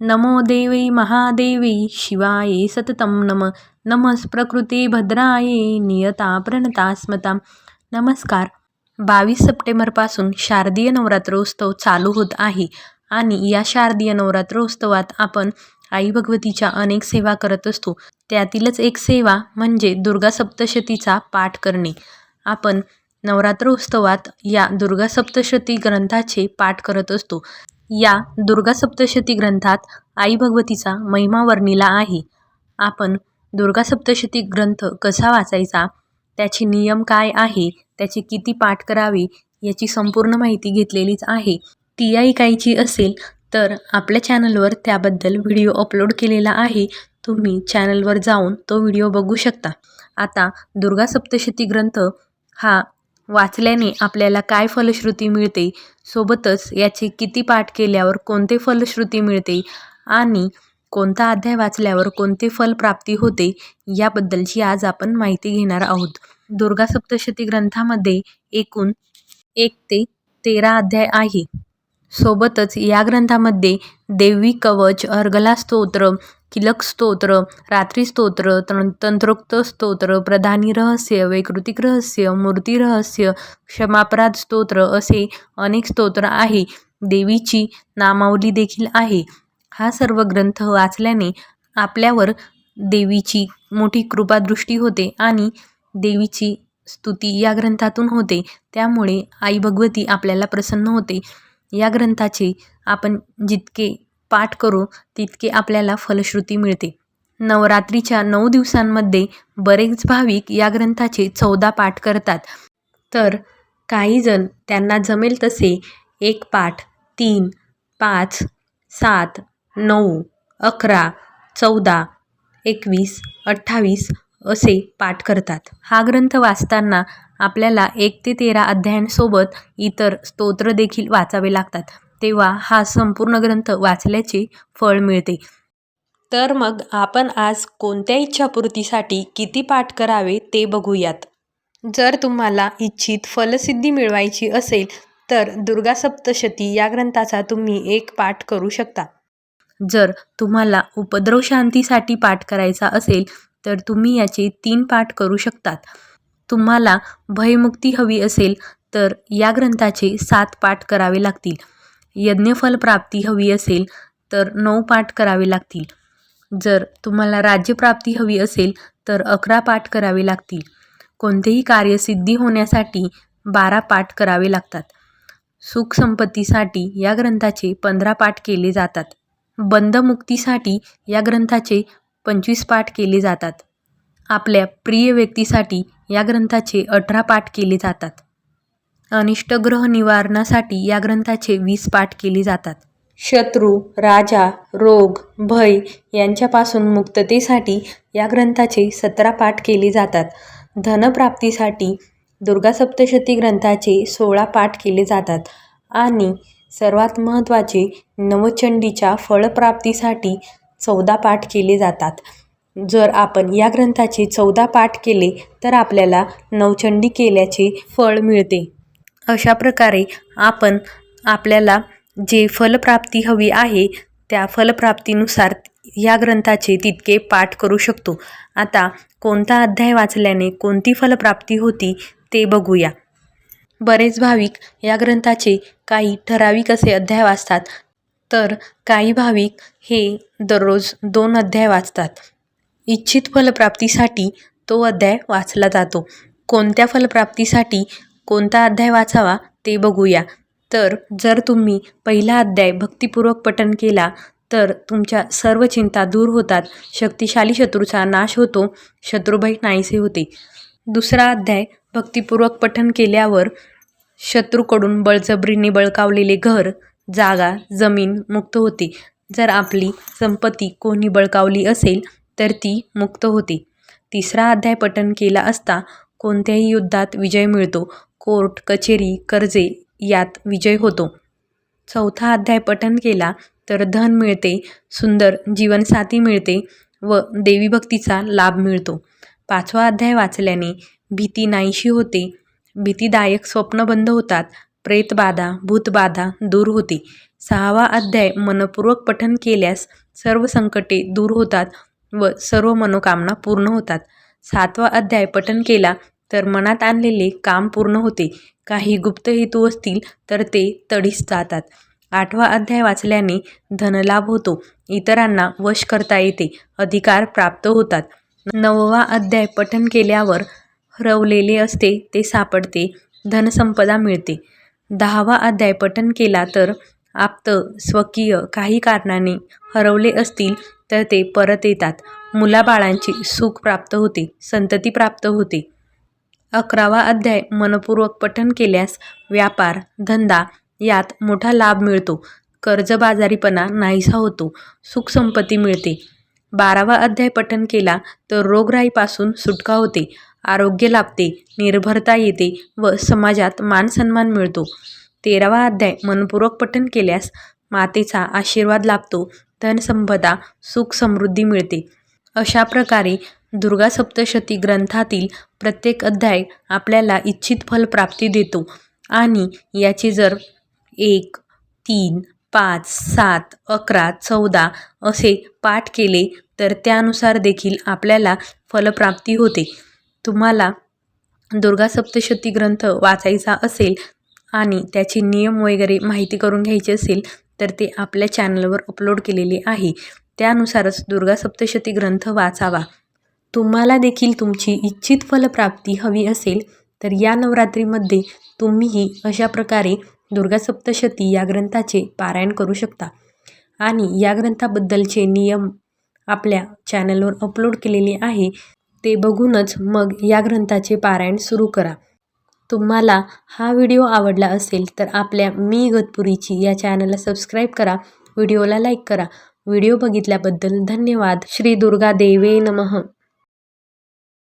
नमो देवी महादेवी शिवाय सततं नम नमस् प्रकृती भद्राये नियता प्रणता स्मता। नमस्कार. बावीस सप्टेंबरपासून शारदीय नवरात्रोत्सव चालू होत आहे आणि या शारदीय नवरात्रोत्सवात आपण आई भगवतीच्या अनेक सेवा करत असतो. त्यातीलच एक सेवा म्हणजे दुर्गा सप्तशतीचा पाठ करणे. आपण नवरात्रोत्सवात या दुर्गा सप्तशती ग्रंथाचे पाठ करत असतो. या दुर्गा सप्तशती ग्रंथात आई भगवतीचा महिमा वर्णिला आहे. आपण दुर्गा सप्तशती ग्रंथ कसा वाचायचा त्याचे नियम काय आहे त्याचे किती पाठ करावे याची संपूर्ण माहिती घेतलेलीच आहे. ती ऐकायची असेल तर आपल्या चॅनलवर त्याबद्दल व्हिडिओ अपलोड केलेला आहे. तुम्ही चॅनलवर जाऊन तो व्हिडिओ बघू शकता. आता दुर्गा सप्तशती ग्रंथ हा वाचल्याने आपल्याला काय फलश्रुती मिळते? सोबतच याचे किती पाठ केल्यावर कोणते फलश्रुती मिळते? आणि कोणता अध्याय वाचल्यावर कोणते फल प्राप्ती होते? याबद्दलची आज आपण माहिती घेणार आहोत. दुर्गा सप्तशती ग्रंथामध्ये एकूण एक ते तेरा अध्याय आहे. सोबतच या ग्रंथामध्ये देवी कवच अर्गला स्तोत्र किलक स्तोत्र रात्री स्तोत्र तं तंत्रोक्त स्तोत्र प्रधानी रहस्य वैकृतिक रहस्य मूर्ती रहस्य क्षमापराध स्तोत्र असे अनेक स्तोत्र आहे. देवीची नामावली देखील आहे. हा सर्व ग्रंथ वाचल्याने आपल्यावर देवीची मोठी कृपादृष्टी होते आणि देवीची स्तुती या ग्रंथातून होते. त्यामुळे आई भगवती आपल्याला प्रसन्न होते. या ग्रंथाचे आपण जितके पाठ करू तितके आपल्याला फलश्रुती मिळते. नवरात्रीच्या नऊ दिवसांमध्ये बरेच भाविक या ग्रंथाचे चौदा पाठ करतात. तर काहीजण त्यांना जमेल तसे एक पाठ तीन पाच सात नऊ अकरा चौदा एकवीस अठ्ठावीस असे पाठ करतात. हा ग्रंथ वाचताना आपल्याला एक ते तेरा अध्यायांसोबत इतर स्तोत्र देखील वाचावे लागतात. तेव्हा हा संपूर्ण ग्रंथ वाचल्याचे फळ मिळते. तर मग आपण आज कोणत्या इच्छापूर्तीसाठी किती पाठ करावे ते बघूयात. जर तुम्हाला इच्छित फलसिद्धी मिळवायची असेल तर दुर्गा सप्तशती या ग्रंथाचा तुम्ही एक पाठ करू शकता. जर तुम्हाला उपद्रव शांतीसाठी पाठ करायचा असेल तर तुम्ही याचे तीन पाठ करू शकतात. तुम्हाला भयमुक्ती हवी असेल तर या ग्रंथाचे सात पाठ करावे लागतील. यज्ञफल प्राप्ती हवी असेल तर नऊ पाठ करावे लागतील. जर तुम्हाला राज्यप्राप्ती हवी असेल तर अकरा पाठ करावे लागतील. कोणतेही कार्य सिद्धी होण्यासाठी बारा पाठ करावे लागतात. सुख संपत्तीसाठी या ग्रंथाचे पंधरा पाठ केले जातात. बंधमुक्तीसाठी या ग्रंथाचे पंचवीस पाठ केले जातात. आपल्या प्रिय व्यक्तीसाठी या ग्रंथाचे अठरा पाठ केले जातात. अनिष्टग्रह निवारणासाठी या ग्रंथाचे वीस पाठ केले जातात. शत्रू राजा रोग भय यांच्यापासून मुक्ततेसाठी या ग्रंथाचे सतरा पाठ केले जातात. धनप्राप्तीसाठी दुर्गा सप्तशती ग्रंथाचे सोळा पाठ केले जातात आणि सर्वात महत्त्वाचे नवचंडीच्या फळप्राप्तीसाठी चौदा पाठ केले जातात. जर आपण या ग्रंथाचे चौदा पाठ केले तर आपल्याला नवचंडी केल्याचे फळ मिळते. अशा प्रकारे आपण आपल्याला जे फलप्राप्ती हवी आहे त्या फलप्राप्तीनुसार या ग्रंथाचे तितके पाठ करू शकतो. आता कोणता अध्याय वाचल्याने कोणती फलप्राप्ती होती ते बघूया. बरेच भाविक या ग्रंथाचे काही ठराविक असे अध्याय वाचतात तर काही भाविक हे दररोज दोन अध्याय वाचतात. इच्छित फलप्राप्तीसाठी तो अध्याय वाचला जातो. कोणत्या फलप्राप्तीसाठी कोणता अध्याय वाचावा ते बघूया. तर जर तुम्ही पहिला अध्याय भक्तिपूर्वक पठन केला तर तुमच्या सर्व चिंता दूर होतात. शक्तिशाली शत्रूचा नाश होतो शत्रुभय नाहीसे होते. दुसरा अध्याय भक्तिपूर्वक पठन केल्यावर शत्रूकडून बळजबरीने बळकावलेले घर जागा जमीन मुक्त होते. जर आपली संपत्ती कोणी बळकावली असेल तर ती मुक्त होते. तिसरा अध्याय पठन केला असता कोणत्याही युद्धात विजय मिळतो. कोर्ट कचेरी कर्जे यात विजय होतो. चौथा अध्याय पठन केला तर धन मिळते सुंदर जीवनसाथी मिळते व देवीभक्तीचा लाभ मिळतो. पाचवा अध्याय वाचल्याने भीती नाहीशी होते. भीतीदायक स्वप्न बंद होतात. प्रेतबाधा भूतबाधा दूर होते. सहावा अध्याय मनपूर्वक पठन केल्यास सर्व संकटे दूर होतात व सर्व मनोकामना पूर्ण होतात. सातवा अध्याय पठन केला तर मनात आणलेले काम पूर्ण होते. काही गुप्त हेतू असतील तर ते तडीस जातात. आठवा अध्याय वाचल्याने धनलाभ होतो. इतरांना वश करता येते. अधिकार प्राप्त होतात. नववा अध्याय पठन केल्यावर हरवलेले असते ते सापडते. धनसंपदा मिळते. दहावा अध्याय पठन केला तर आप्त स्वकीय काही कारणाने हरवले असतील तर ते परत येतात. मुलाबाळांची सुख प्राप्त होते. संतती प्राप्त होते. अकरावा अध्याय मनपूर्वक पठन केल्यास व्यापार धंदा यात मोठा लाभ मिळतो. कर्जबाजारीपणा नाहीसा होतो. सुखसंपत्ती मिळते. बारावा अध्याय पठन केला तर रोगराईपासून सुटका होते. आरोग्य लाभते निर्भरता येते व समाजात मानसन्मान मिळतो. तेरावा अध्याय मनपूर्वक पठन केल्यास मातेचा आशीर्वाद लाभतो. धनसंपदा सुख समृद्धी मिळते. अशा प्रकारे दुर्गा सप्तशती ग्रंथातील प्रत्येक अध्याय आपल्याला इच्छित फल प्राप्ती देतो. आणि याचे जर एक तीन पाच सात अकरा चौदा असे पाठ केले तर त्यानुसार देखील आपल्याला फलप्राप्ती होते. तुम्हाला दुर्गा सप्तशती ग्रंथ वाचायचा असेल आणि त्याचे नियम वगैरे माहिती करून घ्यायची असेल तर ते आपल्या चॅनलवर अपलोड केलेले आहे. त्यानुसारच दुर्गा सप्तशती ग्रंथ वाचावा. तुम्हाला देखील तुमची इच्छित फलप्राप्ती हवी असेल तर या नवरात्रीमध्ये तुम्हीही अशा प्रकारे दुर्गा सप्तशती या ग्रंथाचे पारायण करू शकता. आणि या ग्रंथाबद्दलचे नियम आपल्या चॅनलवर अपलोड केलेले आहे ते बघूनच मग या ग्रंथाचे पारायण सुरू करा. तुम्हाला हा व्हिडिओ आवडला असेल तर आपल्या मी गतपुरीची या चॅनलला सबस्क्राईब करा व्हिडिओला लाईक करा. व्हिडिओ बघितल्याबद्दल धन्यवाद. श्री दुर्गा देवे नमः.